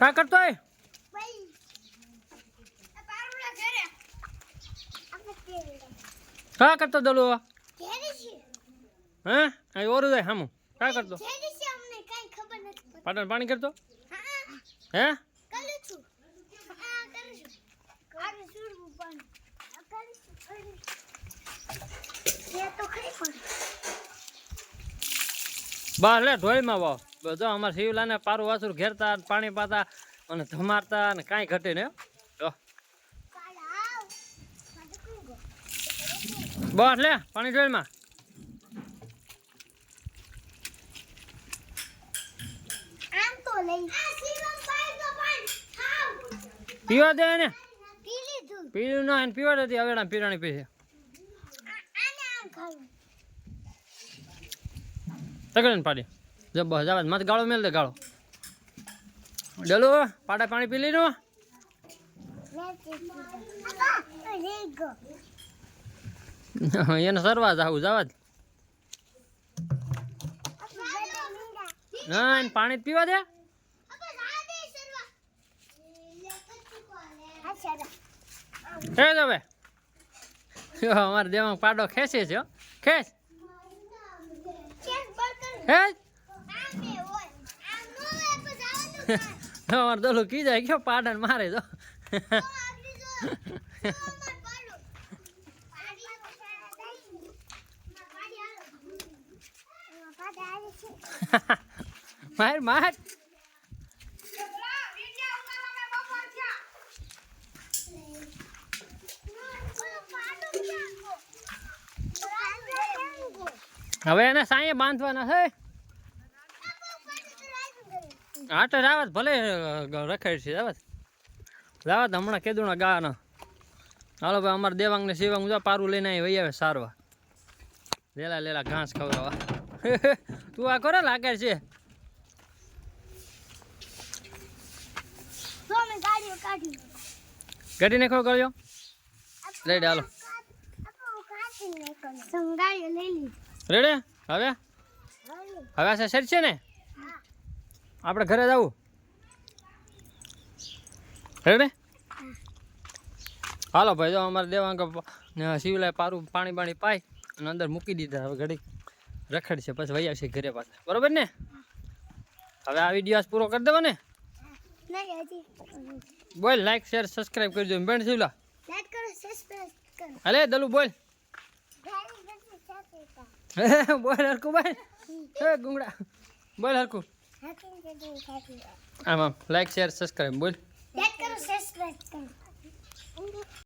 કા કરતો હોય. કા કરતો દલો હે. અહીં ઓરું જાય હામું. કા કરતો. પાટણ પાણી કરતો? હે? બસ લે, ઢોળીમાં વાવ. જો અમારે શિવલાને પારું વાસુર ઘેરતા પાણી પાતા અને ધમારતા અને કાંઈ ઘટે ને. જો. બસ લે પાણી આમ પીવા દે ને પીલું પીવું ના એને પીવા દેતી હવે પીરાણી પીશે આમ પાડી. જો બસ જવા મત ગાળો મેલ દે ગાળો. ડલો પાડા પાણી પી લીધું એને સરવા જાવું જવા જ. ના એને પાણી પીવા દે. હે હવે અમારે દેવા પાડો ખેંચે છે હો. ખેંચ. ખેંચ અમારે દોલું કી જાય કયો પાડા મારે તો. માર માર. હવે એને સાંયે બાંધવાના છે. હા તો રાવત ભલે રખાય છે રાવત. રાવત હમણાં કેદુણા ગાના. હાલો ભાઈ અમારે દેવાંગ ને શિવાંગ જો પારું લઈને આવી વહી આવે સારવા. લેલા લેલા ઘાસ ખવડાવવા. તું આ કરે લાગે છે? કાઢી. નાખો કર્યો લઈ દે હાલો. રેડે? હવે? હવે. છે ને? આપણે ઘરે જવું? રેડે હાલો ભાઈ જો અમારે દેવાંગ શિવલાય પારું પાણી પાણી પાઈ અને અંદર મૂકી દીધા. હવે ઘડી રખડ છે પછી વહી આવશે ઘરે પાછા. બરોબર ને? હવે આ વીડિયો પૂરો કરી દેવો ને બોલ લાઈક શેર સબસ્ક્રાઈબ કરજો. બેન શિવલા? હાલે દલુ બોલ. બોલ હરકુ બોલ. હે ગુંગડા બોલ હરકું આમાં લાઈક શેર સબસ્ક્રાઈબ બોલ. કરો સબસ્ક્રાઈબ કરો.